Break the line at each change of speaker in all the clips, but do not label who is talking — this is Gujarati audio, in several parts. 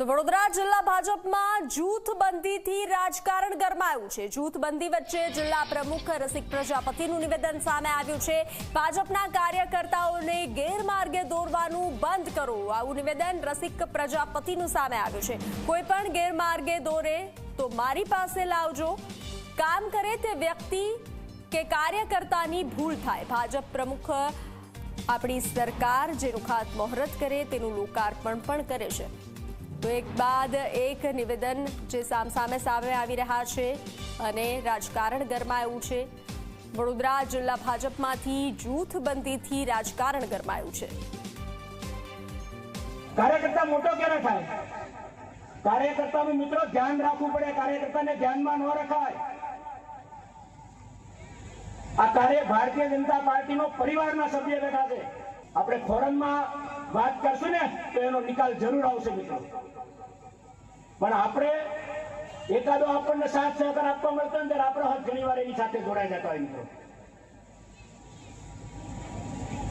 તો વડોદરા જિલ્લા ભાજપમાં જૂથબંધીથી રાજકારણ ગરમાયું છે. જૂથબંધી વચ્ચે જિલ્લા પ્રમુખ રસિક પ્રજાપતિનું નિવેદન સામે આવ્યું છે. ભાજપના કાર્યકર્તાઓને ગેરમાર્ગે દોરવાનું બંધ કરો. આવું નિવેદન રસિક પ્રજાપતિનું સામે આવ્યું છે. કોઈ પણ ગેરમાર્ગે દોરે તો મારી પાસે લાવજો. કામ કરે તે વ્યક્તિ કે કાર્યકર્તાની ભૂલ થાય. ભાજપ પ્રમુખ આપણી સરકાર જેનું ખાતમુહૂર્ત કરે, તેનું લોકાર્પણ પણ કરે છે. તો એક બાદ એક નિવેદન જે સામસામે સામે આવી રહ્યા છે અને રાજકારણ ગરમાયું છે. વડોદરા જિલ્લા ભાજપમાંથી જૂથબંધીથી રાજકારણ ગરમાયું છે.
કાર્યકર્તા મોટો ક્યારે થાય? કાર્યકર્તાનું મિત્રો ધ્યાન રાખવું પડે, કાર્યકર્તાને ધ્યાનમાં ન રખાય. આ કાર્ય ભારતીય જનતા પાર્ટીનો પરિવારના સભ્ય બેઠા છે. આપણે ફોરમમાં વાત કરશું ને, તો એનો નિકાલ જરૂર આવશે મિત્રો. પણ આપણે એકાદો આપણને સાથ સહકાર આપવા મળતો ને, ત્યારે આપણો હાથ ઘણી એની સાથે જોડાઈ જતા હોય મિત્રો.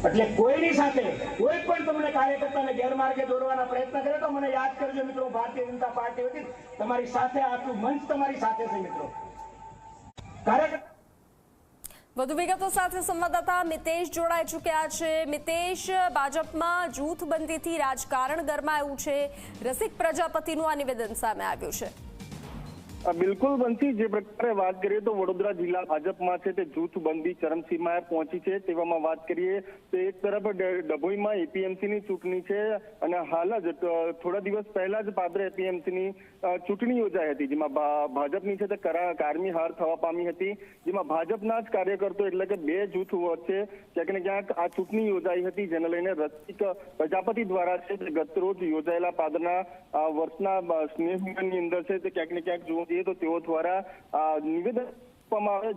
એટલે કોઈની સાથે કોઈ પણ તમને કાર્યકર્તાને ગેરમાર્ગે દોરવાના પ્રયત્ન કરે તો મને યાદ કરજો મિત્રો, ભારતીય જનતા પાર્ટી વતી તમારી સાથે આટલું મંચ તમારી સાથે છે મિત્રો. કાર્યકર્તા
વધુ વિગતો સાથે સંવાદદાતા મિતેશ જોડાઈ ચૂક્યા છે. મિતેશ, ભાજપમાં જૂથબંધીથી રાજકારણ ગરમાયું છે. રસિક પ્રજાપતિનું આ નિવેદન સામે આવ્યું છે.
બિલકુલ બનતી જે પ્રકારે વાત કરીએ તો વડોદરા જિલ્લા ભાજપમાં છે તે જૂથબંધી ચરમસીમાએ પહોંચી છે. તેવામાં વાત કરીએ તો એક તરફ ડભોઈમાં એપીએમસીની ચૂંટણી છે અને હાલ જ થોડા દિવસ પહેલા જ પાદરે એપીએમસીની ચૂંટણી યોજાઈ હતી, જેમાં ભાજપની છે તે કરા- કારમી હાર થવા પામી હતી. જેમાં ભાજપના જ કાર્યકર્તો એટલે કે બે જૂથ વચ્ચે ક્યાંક ને ક્યાંક આ ચૂંટણી યોજાઈ હતી, જેને લઈને રસિક પ્રજાપતિ દ્વારા છે તે ગતરોજ યોજાયેલા પાદરના વર્ષના સ્નેહ અંદર છે તે ક્યાંક ને ક્યાંક જઈએ તો તેઓ દ્વારા નિવેદન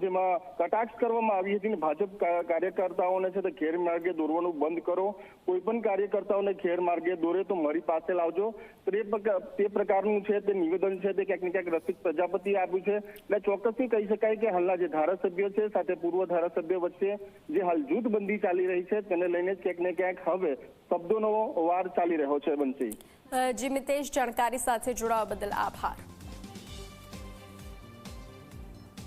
જેમાં કટાક્ષ કરવામાં આવી હતી ભાજપ કાર્યકર્તાઓને છે તે ગેરમાર્ગે દોરવાનું બંધ કરો. કોઈ પણ કાર્યકર્તાઓને ગેરમાર્ગે દોરે તો મારી પાસે લાવજો. તો પ્રકારનું છે તે નિવેદન છે તે ક્યાંક ને ક્યાંક રસિક પ્રજાપતિ આપ્યું છે. એટલે ચોક્કસથી કહી શકાય કે હાલના જે ધારાસભ્યો છે સાથે પૂર્વ ધારાસભ્ય વચ્ચે જે હાલ જૂથબંધી ચાલી રહી છે તેને લઈને ક્યાંક ને ક્યાંક હવે શબ્દોનો વાર ચાલી રહ્યો છે
અ, જી મિતેશ જાણકારી સાથે જોડાવા બદલ આભાર.